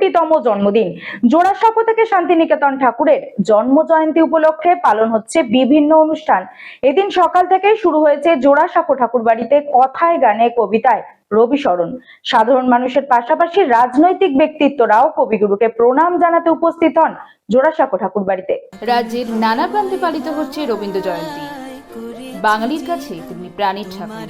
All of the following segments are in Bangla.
তেষট্টিতম জন্মদিন। জোড়াসাঁকো থেকে শান্তিনিকেতন ঠাকুরের জন্ম জয়ন্তী উপলক্ষে পালন হচ্ছে বিভিন্ন অনুষ্ঠান। এদিন সকাল থেকেই শুরু হয়েছে জোড়াসাঁকো ঠাকুর বাড়িতে কথায় গানে কবিতায় রবি স্মরণ সাধারণ মানুষের পাশাপাশি রাজনৈতিক ব্যক্তিত্বরাও কবিগুরুকে প্রণাম জানাতে উপস্থিত হন জোড়াসাঁকো ঠাকুর বাড়িতে রাজ্যের নানা প্রান্তে পালিত হচ্ছে রবীন্দ্র জয়ন্তী। বাঙালির কাছে তিনি প্রাণীর ঠাকুর।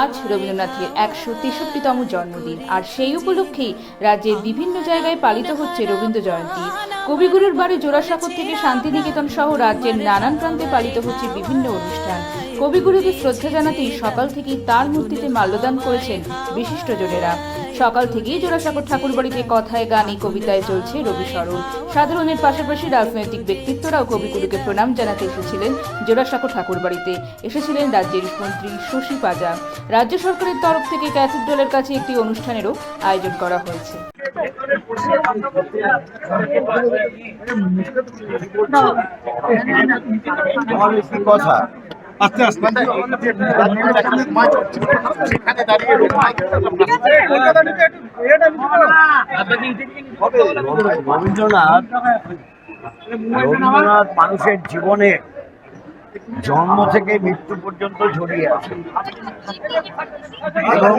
আজ রবীন্দ্রনাথের একশো তেষট্টিতম জন্মদিন, আর সেই উপলক্ষেই রাজ্যের বিভিন্ন জায়গায় পালিত হচ্ছে রবীন্দ্র জয়ন্তী। কবিগুরুর বাড়ি জোড়াসাঁকর থেকে শান্তিনিকেতন সহ রাজ্যের নানান প্রান্তে পালিত হচ্ছে বিভিন্ন অনুষ্ঠান। কবিগুরুকে শ্রদ্ধা জানাতেই সকাল থেকেই তার মূর্তিতে মাল্যদান করেছেন বিশিষ্টজনেরা। সকাল থেকেই জোড়াসাঁকর ঠাকুর বাড়িতে কথায় গানে কবিতায় চলছে রবি স্মরণ। সাধারণের পাশাপাশি রাজনৈতিক ব্যক্তিত্বরাও কবিগুরুকে প্রণাম জানাতে এসেছিলেন জোড়াসাঁকর ঠাকুর বাড়িতে এসেছিলেন রাজ্যের মন্ত্রী শশী পাজা। রাজ্য সরকারের তরফ থেকে ক্যাথিড্রালের কাছে একটি অনুষ্ঠানেরও আয়োজন করা হয়েছে। কথা। আস্তে আস্তে। সেখানে দাঁড়িয়ে রবীন্দ্রনাথ রবীন্দ্রনাথ মানুষের জীবনে জন্ম থেকে মৃত্যু পর্যন্ত জড়িয়ে আছে। এবং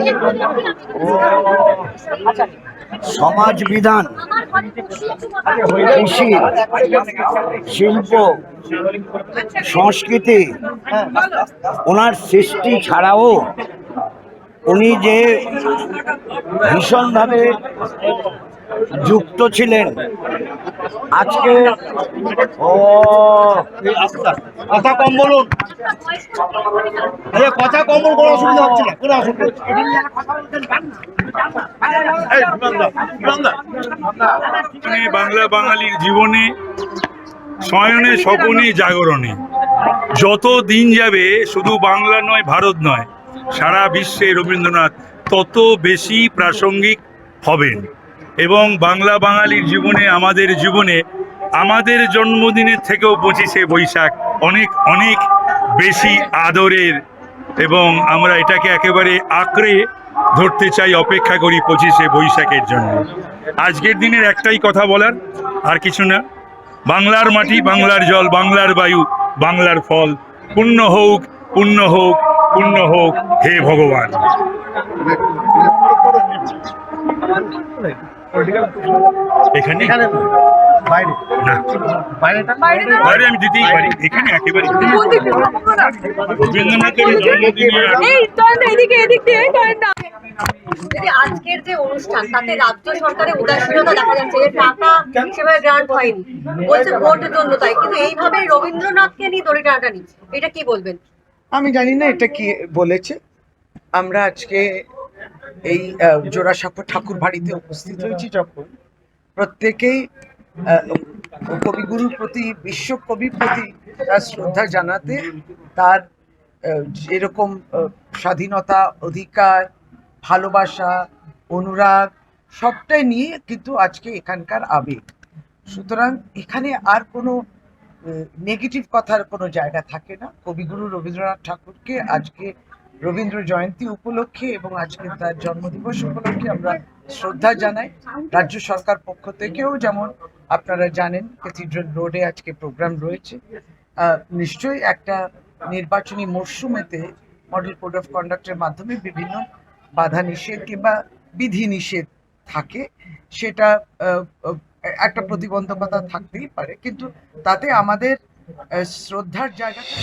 সমাজ বিধান কৃষি শিল্প সংস্কৃতি ওনার সৃষ্টি ছাড়াও উনি যে ভীষণভাবে যুক্ত ছিলেন আজকে ও কথা কম বলুন। আরে কথা কম বলুন কোনো অসুবিধা হচ্ছে না কোনো অসুবিধা বাংলা বাঙালির জীবনে শয়নে স্বপনে জাগরণে যত দিন যাবে শুধু বাংলা নয় ভারত নয় সারা বিশ্বে রবীন্দ্রনাথ তত বেশি প্রাসঙ্গিক হবেন। এবং বাংলা বাঙালির জীবনে, আমাদের জীবনে, আমাদের জন্মদিনের থেকেও পঁচিশে বৈশাখ অনেক অনেক বেশি আদরের এবং আমরা এটাকে একেবারে আঁকড়ে ধরতে চাই, অপেক্ষা করি পঁচিশে বৈশাখের জন্য। আজকের দিনের একটাই কথা বলার, আর কিছু না। বাংলার মাটি বাংলার জল, বাংলার বায়ু, বাংলার ফল। পুণ্য হোক পুণ্য হোক পুণ্য হোক, হে ভগবান। এখানে? এখানে বাইরে। না। বাইরেটা? বাইরে আমি দিতেই পারি। এখানে একেবারে রবীন্দ্রনাথের জন্মদিনে এই টয়েন এদিকে এদিক দিয়ে এই টয়েনটা দিদি আজকের যে অনুষ্ঠান তাতে রাজ্য সরকারের উদাসীনতা দেখা যাচ্ছে যে টাকা সেভাবে গ্রান্ট হয়নি। বলছে ভোটের জন্য তাই। কিন্তু এইভাবে রবীন্দ্রনাথকে নিয়ে দড়ি টানাটানি এটা কি বলবেন? আমি জানি না এটা কি বলেছে। আমরা আজকে এই জোড়াসাঁকো ঠাকুর বাড়িতে উপস্থিত হয়েছি। যখন প্রত্যেকেই কবিগুরুর প্রতি বিশ্বকবির প্রতি তার শ্রদ্ধা জানাতে তার আহ, যেরকম স্বাধীনতা অধিকার ভালোবাসা অনুরাগ সবটাই নিয়ে কিন্তু আজকে এখানকার আবেগ। সুতরাং এখানে আর কোনো নেগেটিভ কথার কোনো জায়গা থাকে না। কবিগুরু রবীন্দ্রনাথ ঠাকুরকে আজকে রবীন্দ্র জয়ন্তী উপলক্ষে এবং আজকে তার জন্মদিবস উপলক্ষে আমরা শ্রদ্ধা জানাই। রাজ্য সরকার পক্ষ থেকেও যেমন আপনারা জানেন ক্যাথিড্রাল রোডে আজকে প্রোগ্রাম রয়েছে। নিশ্চয়ই একটা নির্বাচনী মরশুমেতে মডেল কোড অফ কন্ডাক্টের মাধ্যমে বিভিন্ন বাধা নিষেধ কিংবা বিধি নিষেধ থাকে। সেটা একটা প্রতিবন্ধকতা থাকতেই পারে। কিন্তু তাতে আমাদের শ্রদ্ধার জায়গাটা